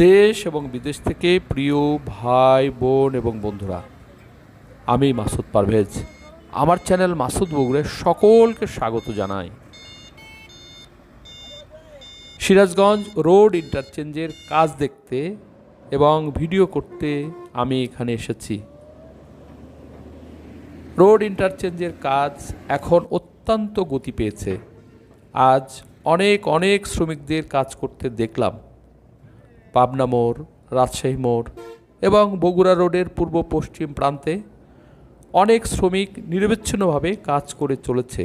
দেশ এবং বিদেশ থেকে প্রিয় ভাই, বোন এবং বন্ধুরা, আমি মাসুদ পারভেজ। আমার চ্যানেল মাসুদ বগুড়ে সকলকে স্বাগত জানাই। সিরাজগঞ্জ রোড ইন্টারচেঞ্জের কাজ দেখতে এবং ভিডিও করতে আমি এখানে এসেছি। রোড ইন্টারচেঞ্জের কাজ এখন অত্যন্ত গতি পেয়েছে। আজ অনেক অনেক শ্রমিকদের কাজ করতে দেখলাম। পাবনা মোড়, রাজশাহী মোড় এবং বগুড়া রোডের পূর্ব পশ্চিম প্রান্তে অনেক শ্রমিক নিরবিচ্ছিন্নভাবে কাজ করে চলেছে।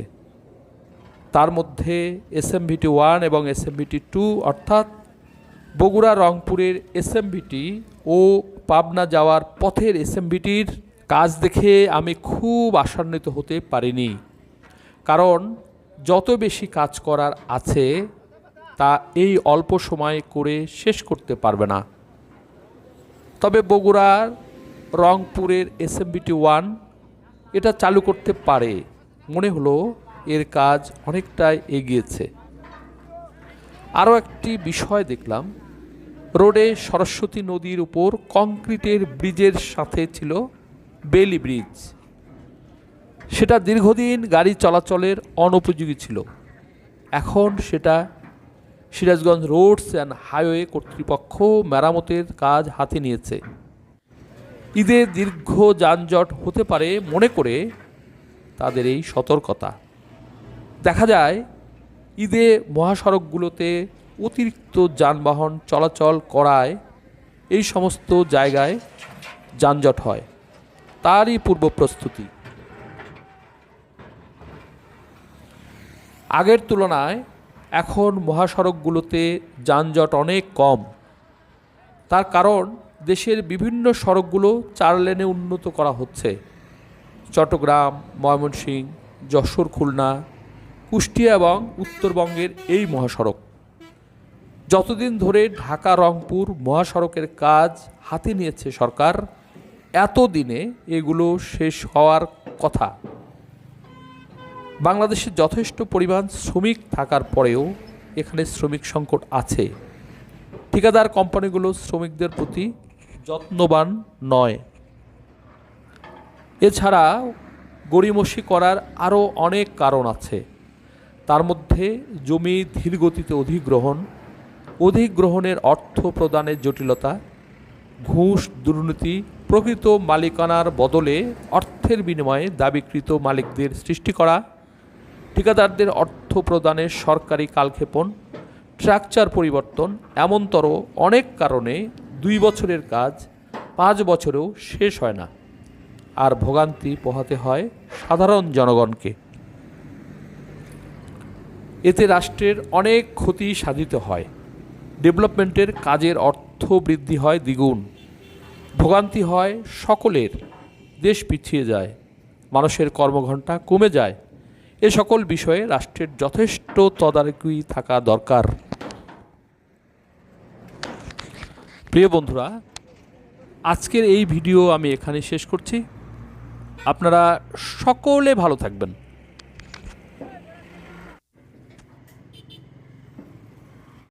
তার মধ্যে এসএমভিটি ওয়ান এবং এসএমভিটি টু অর্থাৎ বগুড়া রংপুরের এসএমভিটি ও পাবনা যাওয়ার পথের এসএমভিটির কাজ দেখে আমি খুব আশান্বিত হতে পারিনি। কারণ যত বেশি কাজ করার আছে তা এই অল্প সময়ে করে শেষ করতে পারবে না। তবে বগুড়ার রংপুরের এসএমবিটি ওয়ান এটা চালু করতে পারে। মনে হলো এর কাজ অনেকটাই এগিয়েছে। আরও একটি বিষয় দেখলাম। রোডে সরস্বতী নদীর উপর কংক্রিটের ব্রিজের সাথে ছিল বেলি ব্রিজ। সেটা দীর্ঘদিন গাড়ি চলাচলের অনুপযোগী ছিল। এখন সেটা সিরাজগঞ্জ রোডস অ্যান্ড হাইওয়ে কর্তৃপক্ষ মেরামতের কাজ হাতে নিয়েছে। ঈদে দীর্ঘ যানজট হতে পারে মনে করে তাদের এই সতর্কতা। দেখা যায়, ঈদে মহাসড়কগুলোতে অতিরিক্ত যানবাহন চলাচল করায় এই সমস্ত জায়গায় যানজট হয়। তারই পূর্ব প্রস্তুতি। আগের তুলনায় এখন মহাসড়কগুলোতে যানজট অনেক কম। তার কারণ, দেশের বিভিন্ন সড়কগুলো চার লেনে উন্নত করা হচ্ছে। চট্টগ্রাম ময়মনসিংহ যশোর, খুলনা, কুষ্টিয়া এবং উত্তরবঙ্গের এই মহাসড়ক। যতদিন ধরে ঢাকা, রংপুর মহাসড়কের কাজ হাতে নিয়েছে সরকার, এতদিনে এগুলো শেষ হওয়ার কথা। বাংলাদেশে যথেষ্ট পরিমাণ শ্রমিক থাকার পরেও এখানে শ্রমিক সংকট আছে। ঠিকাদার কোম্পানিগুলো শ্রমিকদের প্রতি যত্নবান নয়। এছাড়া গড়িমসি করার আরও অনেক কারণ আছে। তার মধ্যে জমি ধীরগতিতে অধিগ্রহণ, অধিগ্রহণের অর্থ প্রদানের জটিলতা, ঘুষ, দুর্নীতি, প্রকৃত মালিকানার বদলে অর্থের বিনিময়ে দাবিকৃত মালিকদের সৃষ্টি করা ঠিকাদারদের অর্থ প্রদানের সরকারি কালক্ষেপণ স্ট্রাকচার পরিবর্তন এমনতর অনেক কারণে দুই বছরের কাজ পাঁচ বছরেও শেষ হয় না। আর ভোগান্তি পোহাতে হয় সাধারণ জনগণকে। এতে রাষ্ট্রের অনেক ক্ষতি সাধিত হয়। ডেভেলপমেন্টের কাজের অর্থ বৃদ্ধি হয় দ্বিগুণ। ভোগান্তি হয় সকলের। দেশ পিছিয়ে যায়। মানুষের কর্মঘণ্টা কমে যায়। এ সকল বিষয়ে রাষ্ট্রের যথেষ্ট তদারকি থাকা দরকার। প্রিয় বন্ধুরা, আজকের এই ভিডিও আমি এখানে শেষ করছি। আপনারা সকলে ভালো থাকবেন।